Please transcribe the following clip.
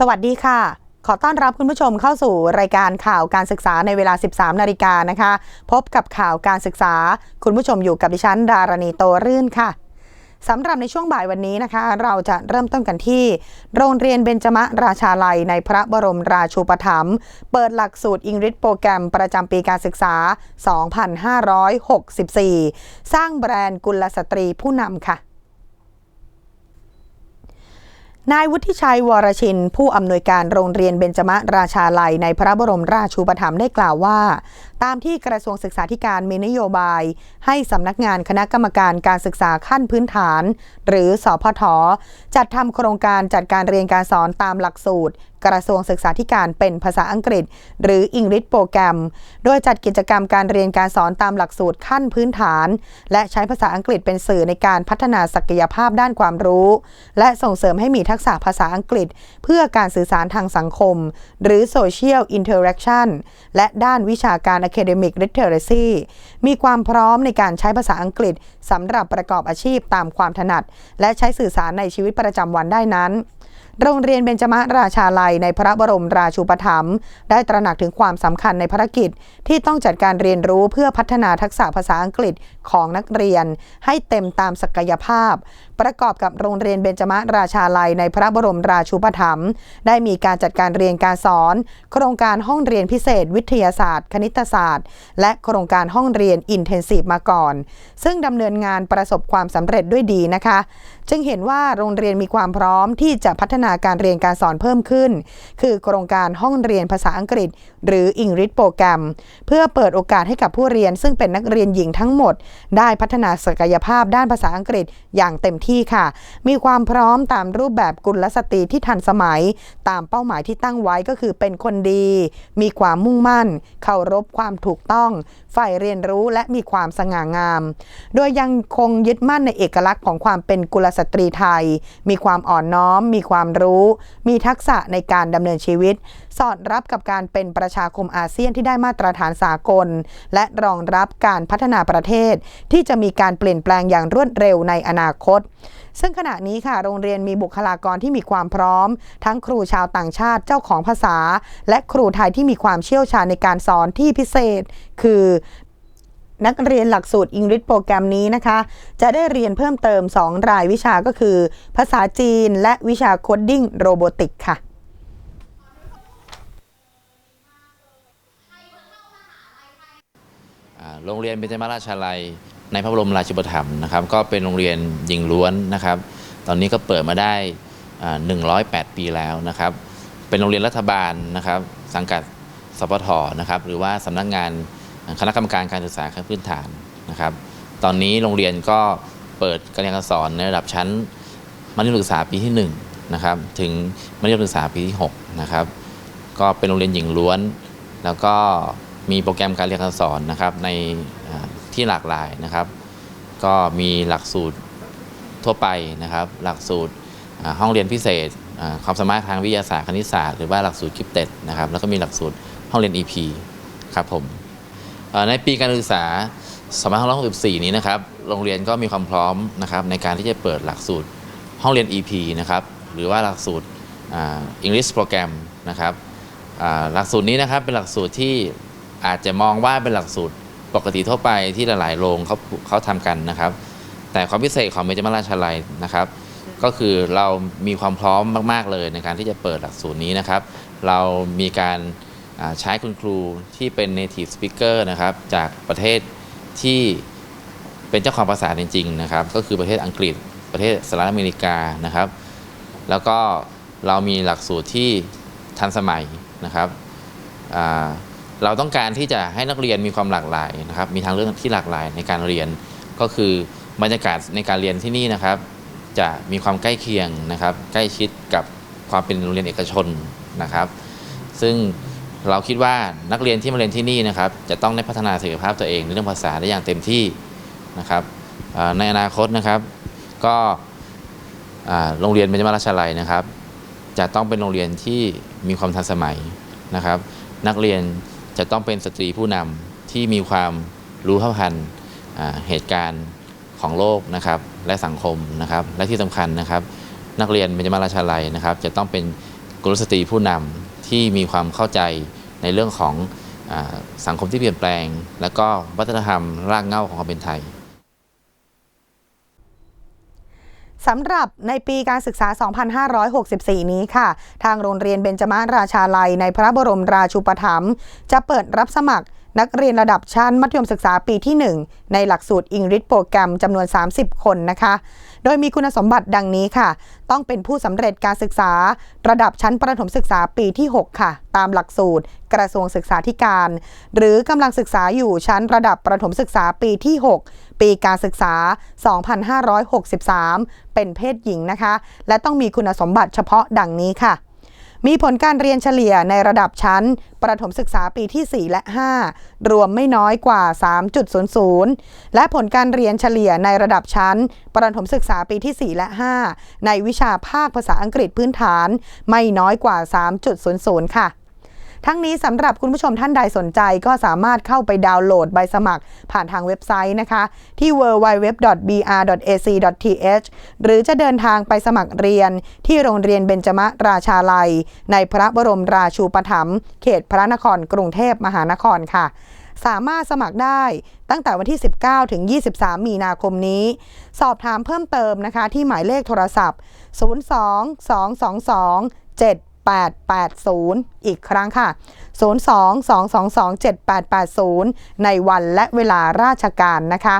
สวัสดีค่ะ ขอต้อนรับคุณผู้ชมเข้าสู่รายการข่าวการศึกษาในเวลา 13 นาฬิกานะคะ พบกับข่าวการศึกษา คุณผู้ชมอยู่กับดิฉันดารณีโตรื่นค่ะสำหรับในช่วงบ่ายวันนี้นะคะ เราจะเริ่มต้นกันที่ โรงเรียนเบญจมราชาลัยในพระบรมราชูปถัมภ์เปิดหลักสูตรอิงริชโปรแกรมประจำปีการศึกษา 2564 สร้างแบรนด์กุลสตรีผู้นำค่ะ นายวุฒิชัยวรชิน ผู้อำนวยการโรงเรียนเบญจมราชาลัยในพระบรมราชูปถัมภ์ได้กล่าวว่าตามที่กระทรวงศึกษาธิการมีนโยบาย ให้สำนักงานคณะกรรมการการศึกษาขั้นพื้นฐาน หรือสอพท จัดทำโครงการจัดการเรียนการสอนตามหลักสูตร กระทรวงศึกษาธิการเป็นภาษาอังกฤษ หรือ English โปรแกรม โดยจัดกิจกรรมการเรียนการสอนตามหลักสูตรขั้นพื้นฐาน และใช้ภาษาอังกฤษเป็นสื่อในการพัฒนาศักยภาพด้านความรู้ และส่งเสริมให้มีทักษะภาษาอังกฤษ เพื่อการสื่อสารทางสังคม หรือ Social Interaction และด้านวิชาการ Academic Literacy มีความพร้อมในการใช้ภาษาอังกฤษสำหรับประกอบอาชีพตามความถนัด และใช้สื่อสารในชีวิตประจำวันได้นั้นโรงเรียนเบญจมราชาลัยในพระบรมราชูปถัมภ์ได้ตระหนักถึงความสำคัญในภารกิจ ที่ต้องจัดการเรียนรู้เพื่อพัฒนาทักษะภาษาอังกฤษของนักเรียน ให้เต็มตามศักยภาพ ประกอบกับโรงเรียนเบญจมราชาลัยในพระบรมราชูปถัมภ์ได้มีการจัดการเรียนการสอน โครงการห้องเรียนพิเศษ วิทยาศาสตร์ คณิตศาสตร์ และโครงการห้องเรียนอินเทนซีฟมาก่อน ซึ่งดำเนินงานประสบความสำเร็จด้วยดีนะคะ จึงเห็นว่าโรงเรียนมีความพร้อมที่จะพัฒนาการเรียนการสอนเพิ่มขึ้น คือโครงการห้องเรียนภาษาอังกฤษ หรือ English โปรแกรม เพื่อเปิดโอกาสให้กับผู้เรียนซึ่งเป็นนักเรียนหญิงทั้งหมด ได้พัฒนาศักยภาพด้านภาษาอังกฤษอย่างเต็มที่ค่ะ มีความพร้อมตามรูปแบบกุลสตรีที่ทันสมัย ตามเป้าหมายที่ตั้งไว้ก็คือเป็นคนดี มีความมุ่งมั่น เคารพความถูกต้องใฝ่เรียนรู้และมีความสง่างาม โดยยังคงยึดมั่นในเอกลักษณ์ของความเป็นกุลสตรีไทย มีความอ่อนน้อม มีความรู้ มีทักษะในการดำเนินชีวิต สอดรับกับการเป็นประชาคมอาเซียนที่ได้มาตรฐานสากล และรองรับการพัฒนาประเทศ ที่จะมีการเปลี่ยนแปลงอย่างรวดเร็วในอนาคตซึ่งขณะนี้ค่ะโรงเรียนมีบุคลากรที่มีความพร้อม ทั้งครูชาวต่างชาติเจ้าของภาษา และครูไทยที่มีความเชี่ยวชาญในการสอนที่พิเศษ คือนักเรียนหลักสูตร English โปรแกรมนี้นะคะ จะได้เรียนเพิ่มเติม 2 รายวิชาก็คือ ภาษาจีนและวิชาโคดดิ้งโรบอติกค่ะโรงเรียนเบญจมาราชาลัย ในพระบรมราชูปถัมภ์นะครับ ก็เป็นโรงเรียนหญิงล้วนนะครับ ตอนนี้ก็เปิดมาได้ 108 ปีแล้วนะครับ เป็นโรงเรียนรัฐบาลนะครับ สังกัดสปทนะครับ หรือว่าสำนักงานคณะกรรมการการศึกษาขั้นพื้นฐานนะครับ ตอนนี้โรงเรียนก็เปิดการเรียนการสอนในระดับชั้นมัธยมศึกษาปีที่1นะครับถึงมัธยมศึกษาปีที่6นะครับ ก็เป็นโรงเรียนหญิงล้วน แล้วก็มีโปรแกรมการเรียนการสอนนะครับใน ที่หลากหลายนะครับ ก็มีหลักสูตรทั่วไปนะครับ หลักสูตรห้องเรียนพิเศษความสามารถทางวิทยาศาสตร์คณิตศาสตร์หรือว่าหลักสูตรกิฟเต็ดนะครับแล้วก็มีหลักสูตรห้องเรียน EP ครับผมในปีการศึกษา2564 นี้นะครับ โรงเรียนก็มีความพร้อมนะครับในการที่จะเปิดหลักสูตรห้องเรียน EP นะครับ หรือว่าหลักสูตรอ่า English โปรแกรมนะครับหลักสูตรนี้นะครับเป็นหลักสูตรที่อาจจะมองว่าเป็นหลักสูตร ปกติทั่วไปที่หลายๆโรงเขาเขาทำกันนะครับ แต่ความพิเศษของเบญจมาราชาลัยนะครับ ก็คือเรามีความพร้อมมาก ๆ เลยในการที่จะเปิดหลักสูตรนี้นะครับ เรามีการอ่าใช้คุณครูที่เป็น native speaker นะครับ จากประเทศที่เป็นเจ้าของภาษาจริง ๆ นะครับ ก็คือประเทศอังกฤษประเทศสหรัฐอเมริกานะครับ แล้วก็เรามีหลักสูตรที่ทันสมัยนะครับอ่า เราต้องการที่จะให้นักเรียนมีความหลากหลายนะครับมีทางเลือกที่หลากหลายในการเรียน ก็คือบรรยากาศในการเรียนที่นี่นะครับ จะมีความใกล้เคียงนะครับ ใกล้ชิดกับความเป็นโรงเรียนเอกชนนะครับ ซึ่งเราคิดว่านักเรียนที่มาเรียนที่นี่นะครับ จะต้องได้พัฒนาศักยภาพตัวเองในเรื่องภาษาได้อย่างเต็มที่นะครับในอนาคตนะครับ ก็โรงเรียนเบญจมาราชาลัยนะครับ จะต้องเป็นโรงเรียนที่มีความทันสมัยนะครับ นักเรียน จะต้องเป็นสตรีผู้นำที่มีความรู้เท่าทันเหตุการณ์ของโลกนะครับและสังคมนะครับ และที่สำคัญนะครับ นักเรียนเบญจมาราชาลัยนะครับ จะต้องเป็นกุลสตรีผู้นำที่มีความเข้าใจในเรื่องของอสังคมที่เปลี่ยนแปลง และก็วัฒนธรรมรากเหง้าของความเป็นไทย สำหรับในปีการศึกษา 2564 นี้ค่ะ ทางโรงเรียนเบญจมาราชาลัยในพระบรมราชูปถัมภ์จะเปิดรับสมัครนักเรียนระดับชั้นมัธยมศึกษาปีที่ 1 ในหลักสูตรอิงริชโปรแกรมจำนวน 30 คนนะคะ โดยมีคุณสมบัติดังนี้ค่ะ ต้องเป็นผู้สำเร็จการศึกษา ระดับชั้นประถมศึกษาปีที่ 6 ค่ะ ตามหลักสูตร กระทรวงศึกษาธิการ หรือกำลังศึกษาอยู่ชั้นระดับประถมศึกษาปีที่ 6 ปีการศึกษา 2563 เป็นเพศหญิงนะคะ และต้องมีคุณสมบัติเฉพาะดังนี้ค่ะมีผลการเรียนเฉลี่ยในระดับชั้น ประถมศึกษาปีที่ 4 และ 5 รวมไม่น้อยกว่า 3.00 และผลการเรียนเฉลี่ยในระดับชั้น ประถมศึกษาปีที่ 4 และ 5 ในวิชาภาคภาษาอังกฤษพื้นฐาน ไม่น้อยกว่า 3.00 ค่ะ ทั้งนี้สำหรับคุณผู้ชมท่านใดสนใจก็สามารถเข้าไปดาวน์โหลดใบสมัคร ผ่านทางเว็บไซต์นะคะ ที่ www.br.ac.th หรือจะเดินทางไปสมัครเรียน ที่โรงเรียนเบญจมราชาลัย ในพระบรมราชูปถัมภ์เขตพระนครกรุงเทพมหานครค่ะสามารถสมัครได้ตั้งแต่วันที่ 19 ถึง 23 มีนาคมนี้ สอบถามเพิ่มเติมนะคะ ที่หมายเลขโทรศัพท์ 02 222 7880 อีกครั้งค่ะ02 222 7880 ในวันและเวลาราชการนะคะ